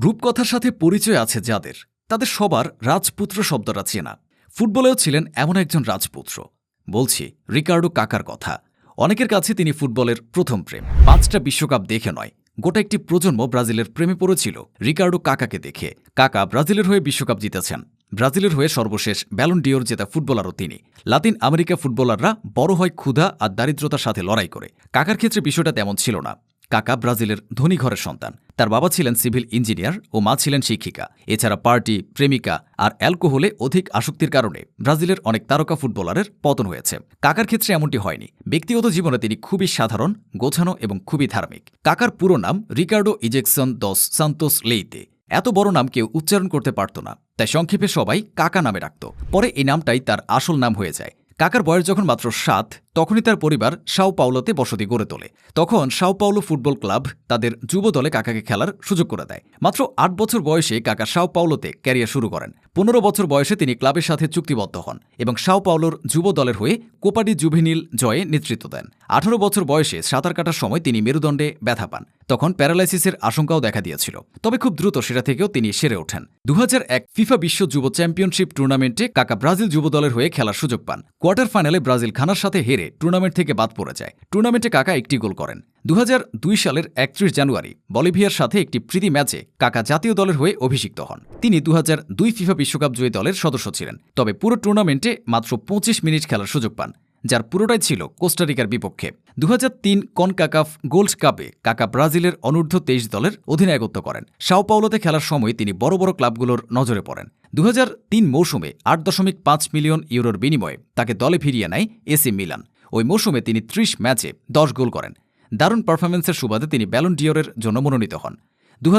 রূপকথার সাথে পরিচয় আছে যাদের। তাদের সবার রাজপুত্র শব্দটা চেনা। ফুটবলেও ছিলেন এমন একজন রাজপুত্র। বলছি, রিকার্ডো কাকার কথা। অনেকের কাছে তিনি ফুটবলের প্রথম প্রেম। পাঁচটা বিশ্বকাপ দেখে নয়, গোটা একটি প্রজন্ম ব্রাজিলের প্রেমে পড়েছিল। রিকার্ডো কাকাকে দেখে। কাকা ব্রাজিলের হয়ে বিশ্বকাপ জিতেছেন। ব্রাজিলের হয়ে সর্বশেষ ব্যালন ডিওর জেতা ফুটবলারও তিনি। লাতিন আমেরিকা ফুটবলাররা বড় হয় ক্ষুধা আর দারিদ্রতার সাথে লড়াই করে। কাকার ক্ষেত্রে বিষয়টা তেমন ছিল না। কাকা ব্রাজিলের ধনী ঘরের সন্তান। তার বাবা ছিলেন সিভিল ইঞ্জিনিয়ার ও মা ছিলেন শিক্ষিকা। এছাড়া পার্টি, প্রেমিকা আর অ্যালকোহলে অধিক আসক্তির কারণে ব্রাজিলের অনেক তারকা ফুটবলারের পতন হয়েছে। কাকার ক্ষেত্রে এমনটি হয়নি। ব্যক্তিগত জীবনে তিনি খুবই সাধারণ, গোছানো এবং খুবই ধার্মিক। কাকার পুরো নাম রিকার্ডো ইজেকসন দস সান্তোস লেইতে। এত বড় নাম কেউ উচ্চারণ করতে পারত না। তাই সংক্ষেপে সবাই কাকা নামে রাখত পরে এই নামটাই তার আসল নাম হয়ে যায়। কাকার বয়স যখন মাত্র সাত তখনই তার পরিবার সাও পাওলোতে বসতি গড়ে তোলে। তখন সাও পাওলো ফুটবল ক্লাব তাদের যুব দলে কাকাকে খেলার সুযোগ করে দেয়। মাত্র আট বছর বয়সে কাকা সাও পাওলোতে ক্যারিয়ার শুরু করেন। পনেরো বছর বয়সে তিনি ক্লাবের সাথে চুক্তিবদ্ধ হন এবং সাও পাওলোর যুব দলের হয়ে কোপাডি জুভেনিল জয়ে নেতৃত্ব দেন। আঠারো বছর বয়সে সাঁতার কাটার সময় তিনি মেরুদণ্ডে ব্যথা পান। তখন প্যারালাইসিসের আশঙ্কাও দেখা দিয়েছিল। তবে খুব দ্রুত সেটা থেকেও তিনি সেরে ওঠেন। দু এক ফিফা বিশ্ব যুব চ্যাম্পিয়নশিপ টুর্নামেন্টে কাকা ব্রাজিল যুব দলের হয়ে খেলার সুযোগ পান। কোয়ার্টার ফাইনালে ব্রাজিল খানার সাথে হেরে টুর্নামেন্ট থেকে বাদ পড়ে যায়। টুর্নামেন্টে কাকা একটি গোল করেন। দু হাজার দুই সালের একত্রিশ জানুয়ারি বলিভিয়ার সাথে একটি প্রীতি ম্যাচে কাকা জাতীয় দলের হয়ে অভিষিক্ত হন। তিনি দুহাজার দুই ফিফা বিশ্বকাপ জয়ী দলের সদস্য ছিলেন। তবে পুরো টুর্নামেন্টে মাত্র পঁচিশ মিনিট খেলার সুযোগ পান, যার পুরোটাই ছিল কোস্টারিকার বিপক্ষে। দু হাজার তিন কনকাকাফ গোল্ড কাপে কাকা ব্রাজিলের অনূর্ধ্ব তেইশ দলের অধিনায়কত্ব করেন। সাও পাওলোতে খেলার সময় তিনি বড় বড় ক্লাবগুলোর নজরে পড়েন। দু হাজার তিন মৌসুমে আট দশমিক পাঁচ মিলিয়ন ইউরোর বিনিময়ে তাকে দলে ফিরিয়ে নেয় এসি মিলান। ওই মৌসুমে তিনি ত্রিশ ম্যাচে দশ গোল করেন। দারুণ পারফরমেন্সের সুবাদে তিনি ব্যালন ডিওরের জন্য মনোনীত হন। দু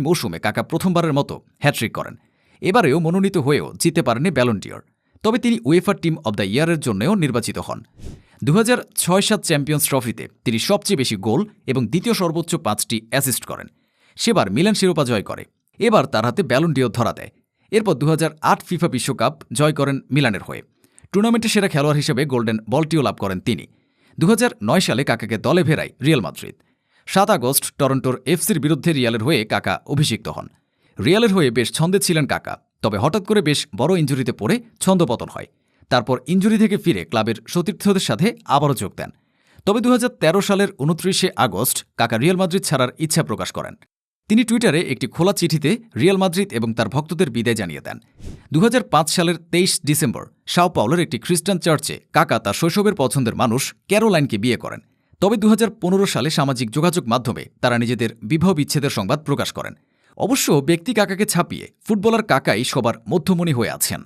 মৌসুমে কাকা প্রথমবারের মতো হ্যাট্রিক করেন। এবারেও মনোনীত হয়েও জিতে পারেনি ব্যালন ডিওর তবে তিনি উয়েফার টিম অব দ্য ইয়ারের জন্যও নির্বাচিত হন। দু ছয় সাত চ্যাম্পিয়ন্স ট্রফিতে তিনি সবচেয়ে বেশি গোল এবং দ্বিতীয় সর্বোচ্চ পাঁচটি অ্যাসিস্ট করেন। সেবার মিলান শিরোপা জয় করে। এবার তার হাতে ব্যালন ডিও ধরা দেয়। এরপর দু হাজার আট ফিফা বিশ্বকাপ জয় করেন মিলানের হয়ে। টুর্নামেন্টে সেরা খেলোয়াড় হিসেবে গোল্ডেন বলটিও লাভ করেন তিনি। দুহাজার নয় সালে কাকাকে দলে ফেরায় রিয়াল মাদ্রিদ। সাত আগস্ট টরন্টোর এফসির বিরুদ্ধে রিয়ালের হয়ে কাকা অভিষিক্ত হন। রিয়ালের হয়ে বেশ ছন্দে ছিলেন কাকা, তবে হঠাৎ করে বেশ বড় ইঞ্জুরিতে পড়ে ছন্দপতন হয়। তারপর ইঞ্জুরি থেকে ফিরে ক্লাবের সতীর্থদের সাথে আবারও যোগ দেন। তবে দুহাজার তেরো সালের উনত্রিশে আগস্ট কাকা রিয়াল মাদ্রিদ ছাড়ার ইচ্ছা প্রকাশ করেন। তিনি টুইটারে একটি খোলা চিঠিতে রিয়াল মাদ্রিদ এবং তার ভক্তদের বিদায় জানিয়ে দেন। দু হাজার পাঁচ সালের তেইশ ডিসেম্বর সাও পাওলের একটি খ্রিস্টান চার্চে কাকা তার শৈশবের পছন্দের মানুষ ক্যারোলাইনকে বিয়ে করেন। তবে দু হাজার পনেরো সালে সামাজিক যোগাযোগ মাধ্যমে তারা নিজেদের বিবাহ বিচ্ছেদের সংবাদ প্রকাশ করেন। অবশ্য ব্যক্তি কাকাকে ছাপিয়ে ফুটবলার কাকাই সবার মধ্যমণি হয়ে আছেন।